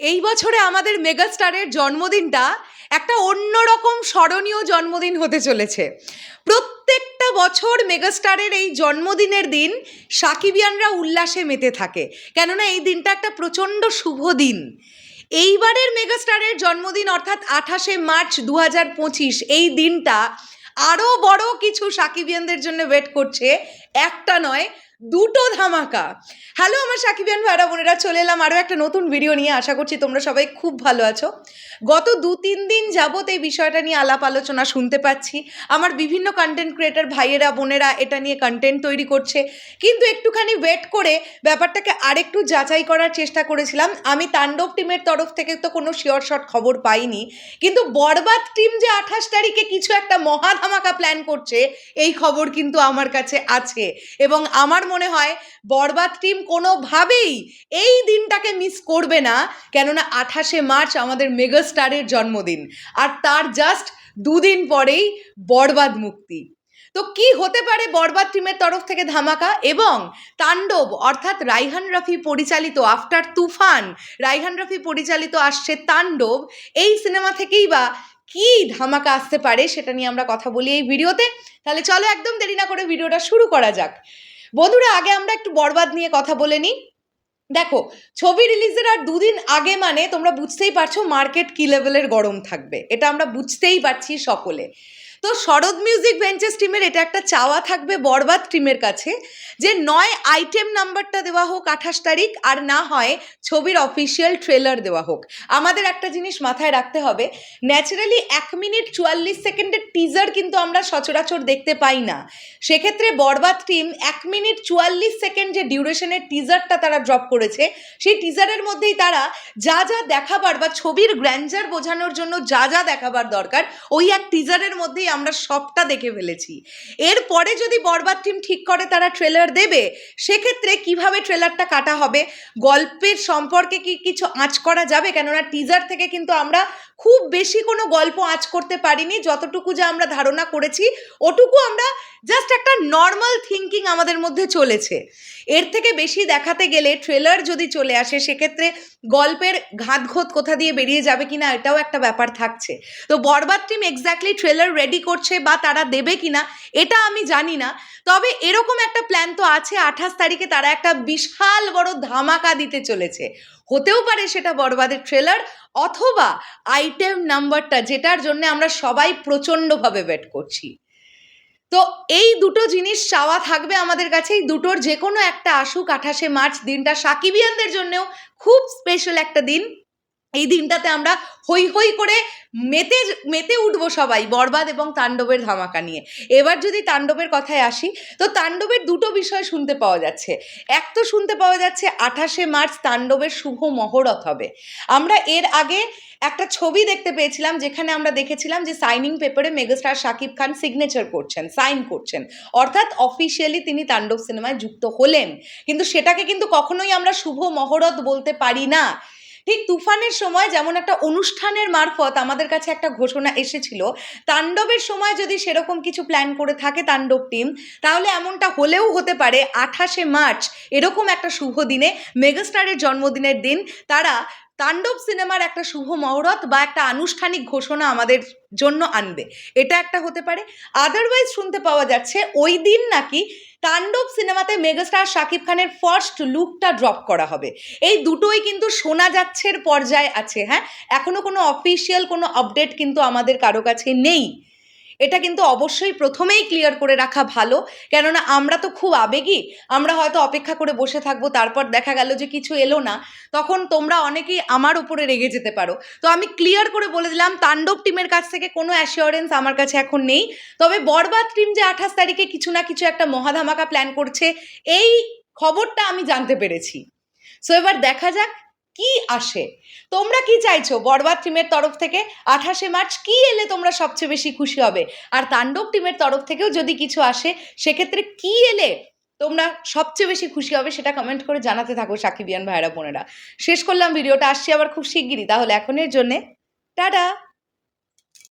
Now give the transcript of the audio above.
এই বছরে আমাদের মেগাস্টারের জন্মদিনটা একটা অন্যরকম স্মরণীয় জন্মদিন হতে চলেছে। প্রত্যেকটা বছর মেগাস্টারের এই জন্মদিনের দিন সাকিবিয়ানরা উল্লাসে মেতে থাকে। কেননা এই দিনটা একটা প্রচণ্ড শুভ দিন। এইবারের মেগাস্টারের জন্মদিন অর্থাৎ আঠাশে মার্চ দু হাজার পঁচিশ, এই দিনটা আরও বড় কিছু সাকিবিয়ানদের জন্য ওয়েট করছে। একটা নয় দুটো ধামাকা। হ্যালো আমার সাকিবিয়ান ভাইরা বোনেরা চলে এলাম আরও একটা নতুন ভিডিও নিয়ে। আশা করছি তোমরা সবাই খুব ভালো আছো। গত দু, তিন দিন যাবত এই বিষয়টা নিয়ে আলাপ আলোচনা শুনতে পাচ্ছি। আমার বিভিন্ন কন্টেন্ট ক্রিয়েটার ভাইয়েরা, বোনেরা এটা নিয়ে কন্টেন্ট তৈরি করছে। কিন্তু একটুখানি ওয়েট করে ব্যাপারটাকে আরেকটু যাচাই করার চেষ্টা করেছিলাম। আমি তাণ্ডব টিমের তরফ থেকে তো কোনো শিওর শট খবর পাইনি। কিন্তু বরবাদ টিম যে আঠাশ তারিখে কিছু একটা মহা ধামাকা প্ল্যান করছে, এই খবর কিন্তু আমার কাছে আছে। এবং আমার মনে হয় বরবাদ টিম কোনোভাবেই এই দিনটাকে মিস করবে না। কেননা আঠাশে মার্চ আমাদের মেগাস্টারের জন্মদিন। আর তার জাস্ট দুদিন পরেই বরবাদ মুক্তি। তো কি হতে পারে বরবাদ টিমের তরফ থেকে ধামাকা? এবং তাণ্ডব অর্থাৎ রাইহান রাফি পরিচালিত আফটার তুফান, রাইহান রাফি পরিচালিত আসছে তাণ্ডব, এই সিনেমা থেকেই বা কি ধামাকা আসতে পারে সেটা নিয়ে আমরা কথা বলি এই ভিডিওতে। তাহলে চলো একদম দেরি না করে ভিডিওটা শুরু করা যাক। বন্ধুরা, আগে আমরা একটু বরবাদ নিয়ে কথা বলে নিই। দেখো, ছবি রিলিজের আর দুদিন আগে মানে তোমরা বুঝতেই পারছ মার্কেট কি লেভেলের গরম থাকবে। এটা আমরা বুঝতেই পারছি সকলে। তো শরৎ মিউজিক ভেঞ্চার্স টিমের এটা একটা চাওয়া থাকবে বরবাদ টিমের কাছে, যে নয় আইটেম নাম্বারটা দেওয়া হোক আঠাশ তারিখ, আর না হয় ছবির অফিসিয়াল ট্রেলার দেওয়া হোক। আমাদের একটা জিনিস মাথায় রাখতে হবে ন্যাচারালি এক মিনিট চুয়াল্লিশ সেকেন্ডের টিজার কিন্তু আমরা সচরাচর দেখতে পাই না। সেক্ষেত্রে বরবাদ টিম এক মিনিট চুয়াল্লিশ সেকেন্ড যে ডিউরেশনের টিজারটা তারা ড্রপ করেছে, সেই টিজারের মধ্যেই তারা যা যা দেখাবার বা ছবির গ্র্যান্ডার বোঝানোর জন্য যা যা দেখাবার দরকার, ওই এক টিজারের মধ্যেই আমরা সবটা দেখে ফেলেছি। এরপরে যদি বরবাদ টিম ঠিক করে তারা ট্রেলার দেবে, সেক্ষেত্রে কীভাবে ট্রেলারটা কাটা হবে? গল্পের সম্পর্কে কি কিছু আঁচ করা যাবে? কেননা টিজার থেকে কিন্তু আমরা খুব বেশি কোনো গল্প আঁচ করতে পারিনি, যতটুকু যা আমরা ধারণা করেছি, ওটুকু আমরা জাস্ট একটা নর্মাল থিঙ্কিং আমাদের মধ্যে চলেছে। এর থেকে বেশি দেখাতে গেলে ট্রেলার যদি চলে আসে, সেক্ষেত্রে গল্পের ঘাতঘোত কোথা দিয়ে বেরিয়ে যাবে কিনা এটাও একটা ব্যাপার থাকছে। তো Borbaad team exactly trailer ready করছে বা তারা দেবে কিনা, এটা আমি জানি না। তবে এরকম একটা প্ল্যান তো আছে, আঠাশ তারিখে তারা একটা বিশাল বড় ধামাকা দিতে চলেছে। হতেও পারে সেটা বরবাদের ট্রেলার অথবা আইটেম নাম্বারটা যেটার জন্য আমরা সবাই প্রচণ্ডভাবে ওয়েট করছি। তো এই দুটো জিনিস চাওয়া থাকবে আমাদের কাছে। এই দুটোর যে কোনো একটা আসুক আঠাশে মার্চ দিনটা সাকিবিয়ানদের জন্যও খুব স্পেশাল একটা দিন। এই দিনটাতে আমরা হই হই করে মেতে মেতে উঠবো সবাই, বরবাদ এবং তাণ্ডবের ধামাকা নিয়ে। এবার যদি তাণ্ডবের কথায় আসি, তো তাণ্ডবের দুটো বিষয় শুনতে পাওয়া যাচ্ছে। এক তো শুনতে পাওয়া যাচ্ছে, আঠাশে মার্চ তাণ্ডবের শুভ মহরত হবে। আমরা এর আগে একটা ছবি দেখতে পেয়েছিলাম, যেখানে আমরা দেখেছিলাম যে সাইনিং পেপারে মেগাস্টার শাকিব খান সিগনেচার করছেন সাইন করছেন। অর্থাৎ অফিসিয়ালি তিনি তাণ্ডব সিনেমায় যুক্ত হলেন। কিন্তু সেটাকে কিন্তু কখনোই আমরা শুভ মহরত বলতে পারি না। ঠিক তুফানের সময় যেমন একটা অনুষ্ঠানের মারফত আমাদের কাছে একটা ঘোষণা এসেছিল, তাণ্ডবের সময় যদি সেরকম কিছু প্ল্যান করে থাকে তাণ্ডব টিম তাহলে এমনটা হলেও হতে পারে আঠাশে মার্চ এরকম একটা শুভ দিনে, মেগাস্টারের জন্মদিনের দিন, তারা তাণ্ডব সিনেমার একটা শুভ মহরত বা একটা আনুষ্ঠানিক ঘোষণা আমাদের জন্য আনবে। এটা একটা হতে পারে। আদারওয়াইজ শুনতে পাওয়া যাচ্ছে ওই দিন নাকি তাণ্ডব সিনেমাতে মেগাস্টার শাকিব খানের ফার্স্ট লুকটা ড্রপ করা হবে। এই দুটোই কিন্তু শোনা যাচ্ছের পর্যায়ে আছে হ্যাঁ? এখনও কোনো অফিসিয়াল কোনো আপডেট কিন্তু আমাদের কারও কাছে নেই। এটা কিন্তু অবশ্যই প্রথমেই ক্লিয়ার করে রাখা ভালো। কেননা আমরা তো খুব আবেগী, আমরা হয়তো অপেক্ষা করে বসে থাকব, তারপর দেখা গেল যে কিছু এলো না, তখন তোমরা অনেকেই আমার উপরে রেগে যেতে পারো। তো আমি ক্লিয়ার করে বলে দিলাম, তাণ্ডব টিমের কাছ থেকে কোনো অ্যাসিওরেন্স আমার কাছে এখন নেই। তবে বরবাদ টিম যে আঠাশ তারিখে কিছু না কিছু একটা মহাধামাকা প্ল্যান করছে, এই খবরটা আমি জানতে পেরেছি। সো এবার দেখা যাক কি আসে? তোমরা কি চাইছো? বরবাদ টিমের তরফ থেকে আঠাশে মার্চ কি এলে তোমরা সবচেয়ে বেশি খুশি হবে? আর তাণ্ডব টিমের তরফ থেকেও যদি কিছু আসে, সেক্ষেত্রে কি এলে তোমরা সবচেয়ে বেশি খুশি হবে সেটা কমেন্ট করে জানাতে থাকো সাকিবিয়ান ভাইরা বোনেরা। শেষ করলাম ভিডিওটা। আসছি আবার খুব শিগগিরই। তাহলে এখনের জন্যে টাটা!